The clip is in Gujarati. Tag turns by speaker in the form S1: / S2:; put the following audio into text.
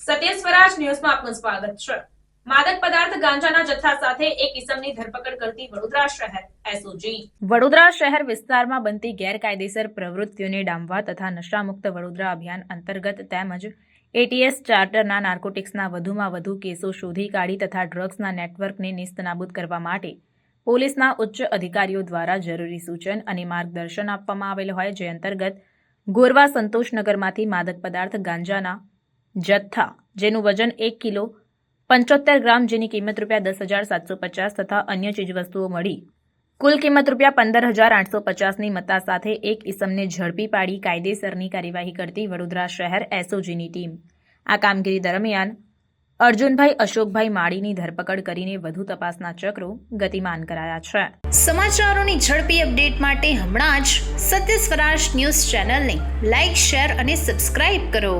S1: સ્વરાજ ન્યૂઝમાં આપનું સ્વાગત છે. માદક પદાર્થ ગાંજાના જથ્થા સાથે એક ઇસમની ધરપકડ કરતી વડોદરા શહેર એસઓજી. વડોદરા શહેર વિસ્તારમાં બનતી ગેરકાયદેસર પ્રવૃત્તિઓને ડામવા તથા નશામુક્ત વડોદરા અભિયાન અંતર્ગત તેમજ એટીએસ ચાર્ટરના નાર્કોટિક્સના વધુમાં વધુ કેસો શોધી કાઢી તથા ડ્રગ્સના નેટવર્કને નિસ્તનાબૂદ કરવા માટે પોલીસના ઉચ્ચ અધિકારીઓ દ્વારા જરૂરી સૂચન અને માર્ગદર્શન આપવામાં આવેલ હોય, જે અંતર્ગત ગોરવા સંતોષનગરમાંથી માદક પદાર્થ ગાંજાના જથ્થા, જેનું વજન એક કિલો પંચોતેર ગ્રામ, જેની કિંમત રૂપિયા દસ હજાર સાતસો પચાસ તથા અન્ય ચીજવસ્તુઓ મળી. કુલ કિંમત રૂપિયા પંદર હજાર આઠસો પચાસની મત્તા સાથે એક ઇસમને ઝડપી પાડી કાયદેસરની કાર્યવાહી કરતી વડોદરા શહેર એસઓજીની ટીમ. આ કામગીરી દરમિયાન અર્જુનભાઈ, અશોકભાઈ માળીની ધરપકડ કરીને વધુ તપાસના ચક્રો ગતિમાન કરાયા છે.
S2: સમાચારોની ઝડપી અપડેટ માટે હમણાં જ સત્ય સ્વરાજ ન્યૂઝ ચેનલને લાઇક શેર અને સબસ્ક્રાઇબ કરો.